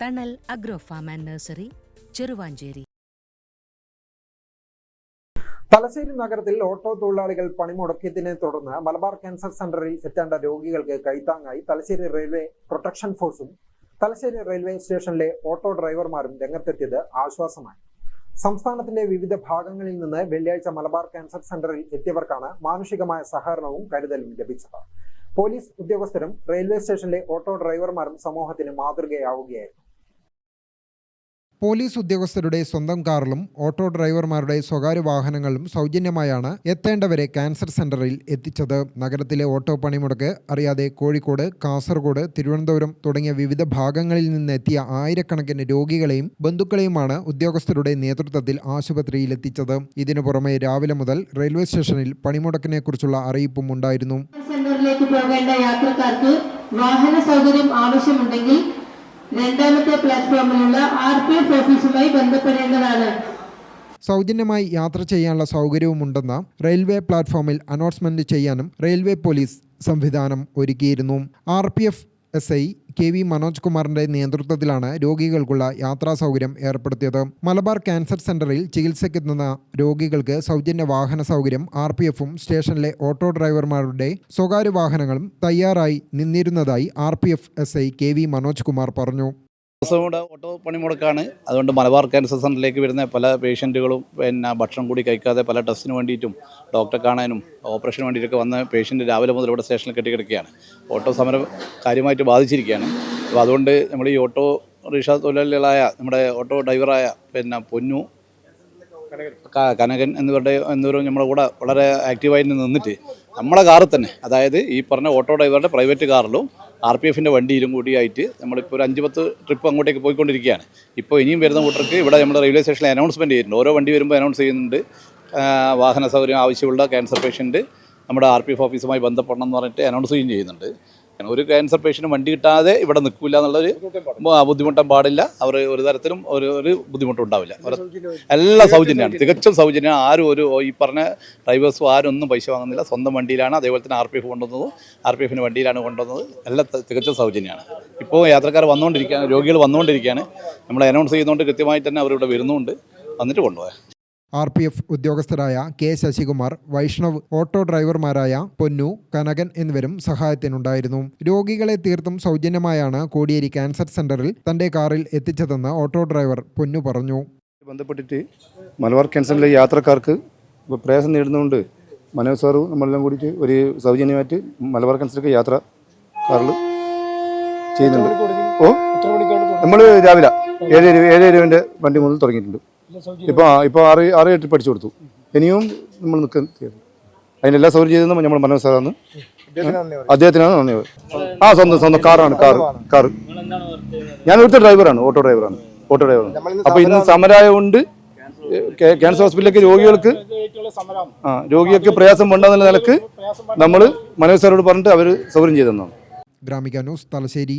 Thanal agro farm and nursery Cheruvanchery Thalassery നഗരത്തിൽ auto തൊഴിലാളികൾ പണിമുടക്കിയതിനെ തുടർന്ന് മലബാർ ക്യാൻസർ സെന്ററിൽ എത്തേണ്ട രോഗികൾക്ക് കൈത്താങ്ങായി തലശ്ശേരി റെയിൽവേ പ്രൊട്ടക്ഷൻ ഫോഴ്സും തലശ്ശേരി റെയിൽവേ സ്റ്റേഷനിലെ ഓട്ടോ ഡ്രൈവർമാരും രംഗത്തെത്തിയത് ആശ്വാസമായി. സംസ്ഥാനത്തിന്റെ വിവിധ ഭാഗങ്ങളിൽ നിന്ന് വെള്ളിയാഴ്ച മലബാർ ക്യാൻസർ സെന്ററിൽ എത്തിയവർക്കാണ് മാനുഷികമായ സഹകരണവും കരുതലും ലഭിച്ചത്. പോലീസ് ഉദ്യോഗസ്ഥരും റെയിൽവേ സ്റ്റേഷനിലെ ഓട്ടോ ഡ്രൈവർമാരും സമൂഹത്തിന് മാതൃകയാവുകയായിരുന്നു. പോലീസ് ഉദ്യോഗസ്ഥരുടെ സ്വന്തം കാറിലും ഓട്ടോ ഡ്രൈവർമാരുടെ സ്വകാര്യ വാഹനങ്ങളിലും സൗജന്യമായാണ് എത്തേണ്ടവരെ ക്യാൻസർ സെന്ററിൽ എത്തിച്ചത്. നഗരത്തിലെ ഓട്ടോ പണിമുടക്ക് അറിയാതെ കോഴിക്കോട് കാസർഗോഡ് തിരുവനന്തപുരം തുടങ്ങിയ വിവിധ ഭാഗങ്ങളിൽ നിന്ന് എത്തിയ ആയിരക്കണക്കിന് രോഗികളെയും ബന്ധുക്കളെയുമാണ് ഉദ്യോഗസ്ഥരുടെ നേതൃത്വത്തിൽ ആശുപത്രിയിൽ എത്തിച്ചത്. ഇതിനു പുറമെ രാവിലെ മുതൽ റെയിൽവേ സ്റ്റേഷനിൽ പണിമുടക്കിനെ കുറിച്ചുള്ള അറിയിപ്പും ഉണ്ടായിരുന്നു. സെന്ററിലേക്ക് യാത്രക്കാർക്ക് വാഹന സൗകര്യം ആവശ്യമുണ്ടെങ്കിൽ രണ്ടാമത്തെ പ്ലാറ്റ്ഫോമിലുള്ള ആർ പി എഫ് ഓഫീസുമായി ബന്ധപ്പെടേണ്ടതാണ്. സൗജന്യമായി യാത്ര ചെയ്യാനുള്ള സൗകര്യവുമുണ്ടെന്ന റെയിൽവേ പ്ലാറ്റ്ഫോമിൽ അനൗൺസ്മെന്റ് ചെയ്യാനും റെയിൽവേ പോലീസ് സംവിധാനം ഒരുക്കിയിരുന്നു. R P F S I K V Manoj കുമാറിന്റെ നേതൃത്വത്തിലാണ് രോഗികൾക്കുള്ള യാത്രാ സൗകര്യം ഏർപ്പെടുത്തിയത്. മലബാർ ക്യാൻസർ സെന്ററിൽ ചികിത്സയ്ക്കെത്തുന്ന രോഗികൾക്ക് സൗജന്യ വാഹന സൗകര്യം ആർ പി എഫും സ്റ്റേഷനിലെ ഓട്ടോ ഡ്രൈവർമാരുടെ സ്വകാര്യ വാഹനങ്ങളും തയ്യാറായി നിന്നിരുന്നതായി R P F S I K V Manoj Kumar പറഞ്ഞു. ദിവസവും കൂടെ ഓട്ടോ പണിമുടക്കാണ്. അതുകൊണ്ട് മലബാർ ക്യാൻസർ സെന്ററിലേക്ക് വരുന്ന പല പേഷ്യന്റുകളും പിന്നെ ഭക്ഷണം കൂടി കഴിക്കാതെ പല ടെസ്റ്റിന് വേണ്ടിയിട്ടും ഡോക്ടറെ കാണാനും ഓപ്പറേഷന് വേണ്ടിയിട്ടൊക്കെ വന്ന പേഷ്യന്റ് രാവിലെ മുതൽ ഇവിടെ സ്റ്റേഷനിൽ കെട്ടിക്കിടക്കുകയാണ്. ഓട്ടോ സമരം കാര്യമായിട്ട് ബാധിച്ചിരിക്കുകയാണ്. അപ്പോൾ അതുകൊണ്ട് നമ്മൾ ഈ ഓട്ടോ റിക്ഷ തൊഴിലാളികളായ നമ്മുടെ ഓട്ടോ ഡ്രൈവറായ പിന്നെ പൊന്നു കനകൻ എന്നിവരുടെ എന്നിവരും നമ്മുടെ കൂടെ വളരെ ആക്റ്റീവായി നിന്നിട്ട് നമ്മളെ കാറിൽ തന്നെ അതായത് ഈ പറഞ്ഞ ഓട്ടോ ഡ്രൈവറുടെ പ്രൈവറ്റ് കാറിലും ആർ പി എഫിന്റെ വണ്ടിയിലും കൂടിയായിട്ട് നമ്മളിപ്പോൾ ഒരു അഞ്ച് പത്ത് ട്രിപ്പ് അങ്ങോട്ടേക്ക് പോയിക്കൊണ്ടിരിക്കുകയാണ്. ഇപ്പോൾ ഇനിയും വരുന്ന കൂട്ടർക്ക് ഇവിടെ നമ്മുടെ റെയിൽവേ സ്റ്റേഷനിൽ അനൗൺസ്മെന്റ് ചെയ്യുന്നുണ്ട് ഓരോ വണ്ടി വരുമ്പോൾ അനൗൺസ് ചെയ്യുന്നുണ്ട്. വാഹന സൗകര്യം ആവശ്യമുള്ള ക്യാൻസർ പേഷ്യന്റ് നമ്മുടെ ആർ പി എഫ് ഓഫീസുമായി ബന്ധപ്പെടണം എന്ന് പറഞ്ഞിട്ട് അനൗൺസ് ചെയ്യുകയും ചെയ്യുന്നുണ്ട്. ഒരു ക്യാൻസർ പേഷ്യന്റ് വണ്ടി കിട്ടാതെ ഇവിടെ നിൽക്കില്ല എന്നുള്ളൊരു ബുദ്ധിമുട്ടാൻ പാടില്ല. അവർ ഒരു തരത്തിലും ഒരു ഒരു ബുദ്ധിമുട്ടും ഉണ്ടാവില്ല എല്ലാ സൗജന്യമാണ് തികച്ചും സൗജന്യമാണ് ആരും ഒരു ഈ പറഞ്ഞ ഡ്രൈവേഴ്സും ആരും ഒന്നും പൈസ വാങ്ങുന്നില്ല. സ്വന്തം വണ്ടിയിലാണ് അതേപോലെ തന്നെ ആർ പി എഫ് കൊണ്ടുവന്നത്. ആർ പി എഫിന്റെ വണ്ടിയിലാണ് കൊണ്ടുവന്നത്. എല്ലാം തികച്ചും സൗജന്യമാണ് ഇപ്പോൾ യാത്രക്കാർ വന്നുകൊണ്ടിരിക്കുകയാണ് രോഗികൾ വന്നുകൊണ്ടിരിക്കുകയാണ് നമ്മൾ അനൗൺസ് ചെയ്യുന്നതുകൊണ്ട് കൃത്യമായിട്ട് തന്നെ അവരിവിടെ വരുന്നുണ്ട്. വന്നിട്ട് കൊണ്ടുപോകാം ആർ പി എഫ് ഉദ്യോഗസ്ഥരായ കെ ശശികുമാർ വൈഷ്ണവ് ഓട്ടോ ഡ്രൈവർമാരായ പൊന്നു കനകൻ എന്നിവരും സഹായത്തിനുണ്ടായിരുന്നു. രോഗികളെ തീർത്തും സൗജന്യമായാണ് കോടിയേരി ക്യാൻസർ സെന്ററിൽ തന്റെ കാറിൽ എത്തിച്ചതെന്ന് ഓട്ടോ ഡ്രൈവർ പൊന്നു പറഞ്ഞു. ബന്ധപ്പെട്ടിട്ട് മലബാർ ക്യാൻസറിലെ യാത്രക്കാർക്ക് ഇപ്പോൾ പ്രയാസം നേടുന്നതുകൊണ്ട് മനോജ് സാറും നമ്മളെല്ലാം കൂടിയിട്ട് ഒരു സൗജന്യമായിട്ട് മലബാർ ക്യാൻസറിലേക്ക് യാത്ര കാറിൽ ചെയ്യുന്നുണ്ട്. ഓ നമ്മൾ രാവിലെ ഏഴ് ഏഴ് രൂപന്റെ വണ്ടി മുതൽ തുടങ്ങിയിട്ടുണ്ട്. ഇപ്പോൾ ഇപ്പൊ ഇപ്പോൾ ആറ് ആറ് എട്ട് പഠിച്ചു കൊടുത്തു. ഇനിയും നമ്മൾ നിൽക്കുന്ന അതിനെല്ലാം സൗകര്യം ചെയ്തെന്ന് നമ്മൾ മനോജ് സാറാണ് അദ്ദേഹത്തിനാണ് നന്ദി ആ സ്വന്തം സ്വന്തം കാറാണ് കാറ് കാറ്. ഞാൻ ഇവിടുത്തെ ഡ്രൈവറാണ് ഓട്ടോ ഡ്രൈവറാണ് ഓട്ടോ ഡ്രൈവറാണ്. അപ്പോൾ ഇന്ന് സമരായ ക്യാ- ക്യാൻസർ ഹോസ്പിറ്റലിലേക്ക് രോഗികൾക്ക് ആ രോഗികൾക്ക് പ്രയാസം വേണ്ടെന്നുള്ള നിലയ്ക്ക് നമ്മൾ മനോജ് സാറോട് പറഞ്ഞിട്ട് അവർ സൗകര്യം ചെയ്തു തന്നതാണ് Gramika news Thalassery.